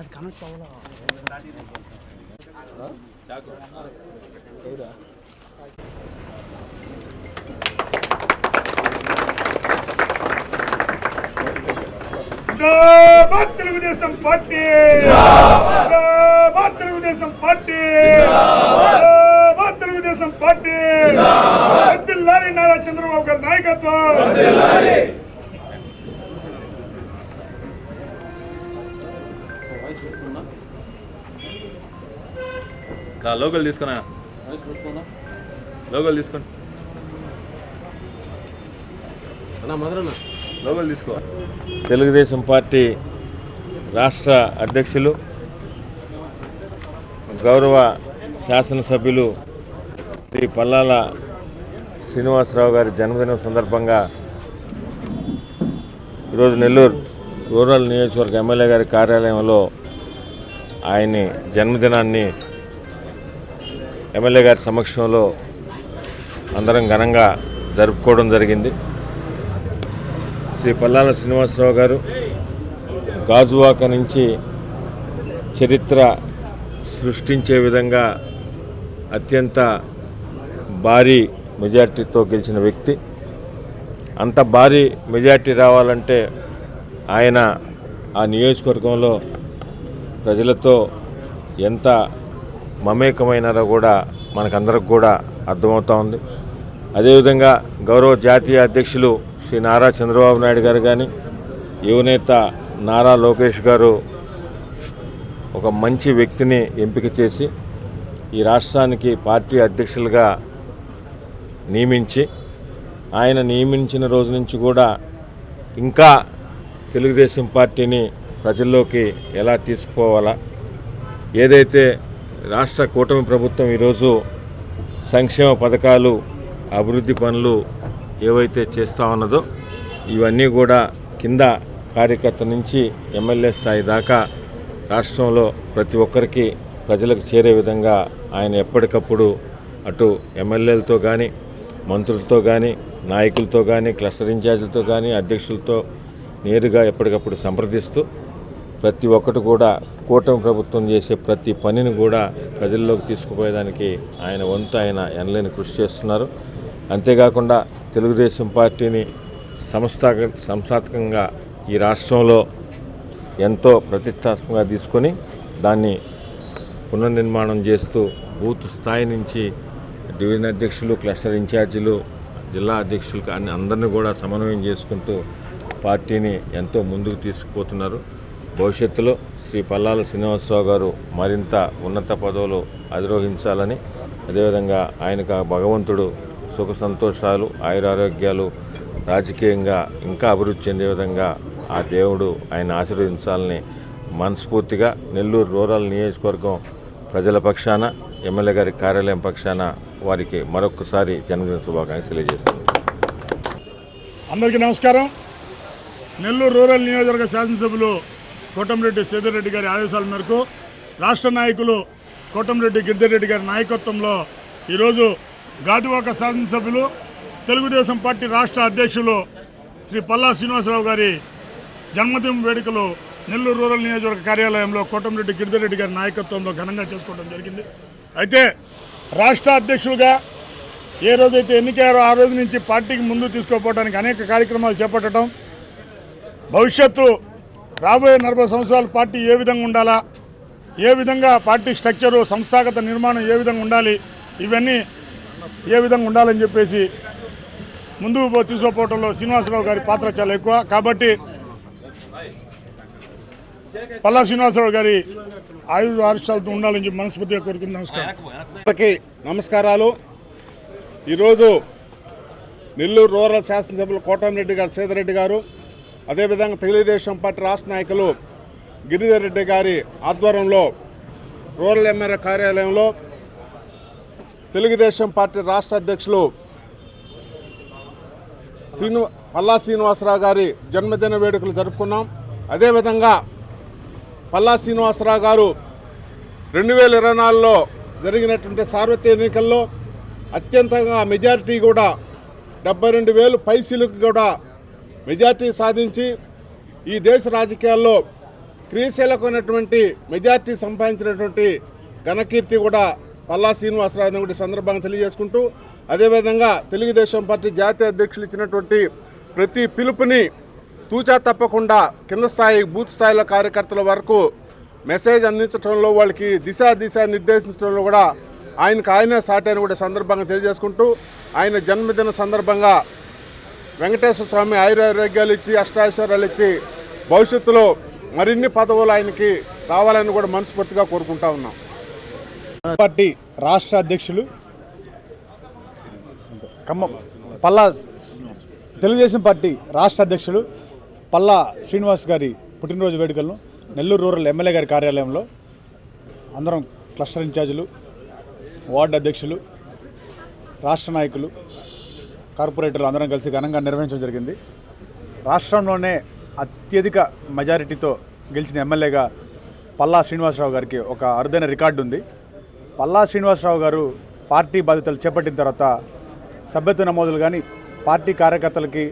అది కనెక్ట్ అవ్వాలా? Telugu Desam party! Telugu Desam party! Telugu Desam party! వర్ధిల్లాలి నారా చంద్రబాబు గారి నాయకత్వం! దా లోకల్ తీసుకున్నా. లోకల్ తీసుకోండి. లోకల్ తీసుకో. తెలుగుదేశం పార్టీ రాష్ట్ర అధ్యక్షులు గౌరవ శాసనసభ్యులు శ్రీ పల్లాల శ్రీనివాసరావు గారి జన్మదినం సందర్భంగా ఈరోజు నెల్లూరు రూరల్ నియోజకవర్గ ఎమ్మెల్యే గారి కార్యాలయంలో ఆయన్ని జన్మదినాన్ని ఎమ్మెల్యే గారి సమక్షంలో అందరం ఘనంగా జరుపుకోవడం జరిగింది. శ్రీ పల్లాల శ్రీనివాసరావు గారు గాజువాక నుంచి చరిత్ర సృష్టించే విధంగా అత్యంత భారీ మెజార్టీతో గెలిచిన వ్యక్తి. అంత భారీ మెజార్టీ రావాలంటే ఆయన ఆ నియోజకవర్గంలో ప్రజలతో ఎంత మమేకమైనారో కూడా మనకందరికి కూడా అర్థమవుతా ఉంది. అదేవిధంగా గౌరవ జాతీయ అధ్యక్షులు శ్రీ నారా చంద్రబాబు నాయుడు గారు కానీ యువనేత నారా లోకేష్ గారు ఒక మంచి వ్యక్తిని ఎంపిక చేసి ఈ రాష్ట్రానికి పార్టీ అధ్యక్షులుగా నియమించి ఆయన నియమించిన రోజు నుంచి కూడా ఇంకా తెలుగుదేశం పార్టీని ప్రజల్లోకి ఎలా తీసుకుపోవాలా ఏదైతే రాష్ట్ర కూటమి ప్రభుత్వం ఈరోజు సంక్షేమ పథకాలు అభివృద్ధి పనులు ఏవైతే చేస్తూ ఉన్నదో ఇవన్నీ కూడా కింద కార్యకర్త నుంచి ఎమ్మెల్యే స్థాయి దాకా రాష్ట్రంలో ప్రతి ఒక్కరికి ప్రజలకు చేరే విధంగా ఆయన ఎప్పటికప్పుడు అటు ఎమ్మెల్యేలతో కానీ మంత్రులతో కానీ నాయకులతో కానీ క్లస్టర్ ఇన్ఛార్జీలతో కానీ అధ్యక్షులతో నేరుగా ఎప్పటికప్పుడు సంప్రదిస్తూ ప్రతి ఒక్కటి కూడా కూటమి ప్రభుత్వం చేసే ప్రతి పనిని కూడా ప్రజల్లోకి తీసుకుపోయేదానికి ఆయన వంతు ఆయన ఎనలేని కృషి చేస్తున్నారు. అంతేకాకుండా తెలుగుదేశం పార్టీని సంస్థాగ సంస్థాత్మకంగా ఈ రాష్ట్రంలో ఎంతో ప్రతిష్టాత్మకంగా తీసుకొని దాన్ని పునర్నిర్మాణం చేస్తూ బూత్ స్థాయి నుంచి డివిజన్ అధ్యక్షులు క్లస్టర్ ఇన్ఛార్జీలు జిల్లా అధ్యక్షులు అన్ని అందరినీ కూడా సమన్వయం చేసుకుంటూ పార్టీని ఎంతో ముందుకు తీసుకుపోతున్నారు. భవిష్యత్తులో శ్రీ పల్లాల శ్రీనివాసరావు గారు మరింత ఉన్నత పదవులు అధిరోహించాలని అదేవిధంగా ఆయనకు భగవంతుడు సుఖ సంతోషాలు ఆయురారోగ్యాలు రాజకీయంగా ఇంకా అభివృద్ధి చెందే విధంగా ఆ దేవుడు ఆయన ఆశీర్వదించాలని మనస్ఫూర్తిగా నెల్లూరు రూరల్ నియోజకవర్గం ప్రజల పక్షాన ఎమ్మెల్యే గారి కార్యాలయం పక్షాన వారికి మరొకసారి జన్మదిన శుభాకాంక్షలు తెలియజేస్తుంది అందరికీ నమస్కారం. నెల్లూరు రూరల్ నియోజకవర్గ శాసనసభ్యులు కోటంరెడ్డి సేదరెడ్డి గారి ఆదేశాల మేరకు రాష్ట్ర నాయకులు కోటంరెడ్డి గిరిధర్రెడ్డి గారి నాయకత్వంలో ఈరోజు గాజువాక శాసనసభ్యులు తెలుగుదేశం పార్టీ రాష్ట్ర అధ్యక్షులు శ్రీ పల్లా శ్రీనివాసరావు గారి జన్మదిన వేడుకలు నెల్లూరు రూరల్ నియోజకవర్గ కార్యాలయంలో కోటంరెడ్డి గిరిధర్రెడ్డి గారి నాయకత్వంలో ఘనంగా చేసుకోవడం జరిగింది. అయితే రాష్ట్ర అధ్యక్షులుగా ఏ రోజైతే ఎన్నికయ్యారో ఆ రోజు నుంచి పార్టీకి ముందు తీసుకోపోవడానికి అనేక కార్యక్రమాలు చేపట్టడం భవిష్యత్తు రాబోయే నలభై సంవత్సరాలు పార్టీ ఏ విధంగా ఉండాలా? ఏ విధంగా పార్టీ స్ట్రక్చరు సంస్థాగత నిర్మాణం ఏ విధంగా ఉండాలి? ఇవన్నీ ఏ విధంగా ఉండాలని చెప్పేసి ముందుకు పో- శ్రీనివాసరావు గారి పాత్ర చాలా ఎక్కువ. కాబట్టి పల్లా శ్రీనివాసరావు గారి ఆయుధ ఆరుష్యాలతో ఉండాలని చెప్పి మనస్ఫూర్తిగా కోరుకుంది నమస్కారం. నమస్కారాలు. ఈరోజు నెల్లూరు రూరల్ శాసనసభ్యులు కోటమిరెడ్డి గారు సేదరెడ్డి గారు అదేవిధంగా తెలుగుదేశం పార్టీ రాష్ట్ర నాయకులు గిరిధర్ రెడ్డి గారి ఆధ్వర్యంలో రూరల్ ఎమ్మెల్యే కార్యాలయంలో తెలుగుదేశం పార్టీ రాష్ట్ర అధ్యక్షులు శ్రీను పల్లా శ్రీనివాసరావు గారి జన్మదిన వేడుకలు జరుపుకున్నాం. అదేవిధంగా పల్లా శ్రీనివాసరావు గారు రెండు వేల ఇరవై నాలుగులో జరిగినటువంటి సార్వత్రిక ఎన్నికల్లో అత్యంతంగా మెజారిటీ కూడా డెబ్బై రెండు వేలు పైసీలకు కూడా మెజార్టీ సాధించి ఈ దేశ రాజకీయాల్లో క్రియాశీలకమైనటువంటి మెజార్టీ సంపాదించినటువంటి ఘనకీర్తి కూడా పల్లా శ్రీనివాసరావు కూడా సందర్భంగా తెలియజేసుకుంటూ అదేవిధంగా తెలుగుదేశం పార్టీ జాతీయ అధ్యక్షులు ఇచ్చినటువంటి ప్రతి పిలుపుని తూచా తప్పకుండా కింద స్థాయి బూత్ స్థాయిలో కార్యకర్తల వరకు మెసేజ్ అందించడంలో వాళ్ళకి దిశ దిశ నిర్దేశించడంలో కూడా ఆయనకు ఆయనే అని కూడా సందర్భంగా తెలియజేసుకుంటూ ఆయన జన్మదిన సందర్భంగా వెంకటేశ్వర స్వామి ఆయురారోగ్యాలు ఇచ్చి అష్టాశ్వర్యాలు ఇచ్చి భవిష్యత్తులో మరిన్ని పదవులు ఆయనకి రావాలని కూడా మనస్ఫూర్తిగా కోరుకుంటా ఉన్నాం. పార్టీ రాష్ట్ర అధ్యక్షులు ఖమ్మం పల్లా తెలుగుదేశం పార్టీ రాష్ట్ర అధ్యక్షులు పల్లా శ్రీనివాస్ గారి పుట్టినరోజు వేడుకలను నెల్లూరు రూరల్ ఎమ్మెల్యే గారి కార్యాలయంలో అందరం క్లస్టర్ ఇన్ఛార్జీలు వార్డు అధ్యక్షులు రాష్ట్ర నాయకులు కార్పొరేటర్లు అందరం కలిసి ఘనంగా నిర్వహించడం జరిగింది. రాష్ట్రంలోనే అత్యధిక మెజారిటీతో గెలిచిన ఎమ్మెల్యేగా పల్లా శ్రీనివాసరావు గారికి ఒక అరుదైన రికార్డు ఉంది. పల్లా శ్రీనివాసరావు గారు పార్టీ బాధ్యతలు చేపట్టిన తర్వాత సభ్యత్వ నమోదులు కానీ పార్టీ కార్యకర్తలకి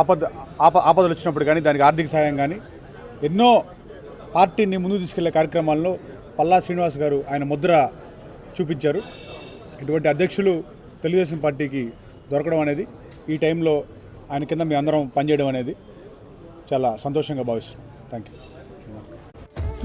ఆపద ఆప ఆపదలు వచ్చినప్పుడు కానీ దానికి ఆర్థిక సహాయం కానీ ఎన్నో పార్టీని ముందుకు తీసుకెళ్ళే కార్యక్రమాల్లో పల్లా శ్రీనివాస్ గారు ఆయన ముద్ర చూపించారు. ఇటువంటి అధ్యక్షులు తెలుగుదేశం పార్టీకి దొరకడం అనేది ఈ టైంలో ఆయన కింద మీ అందరం పనిచేయడం అనేది చాలా సంతోషంగా భావిస్తున్నాం. Thank you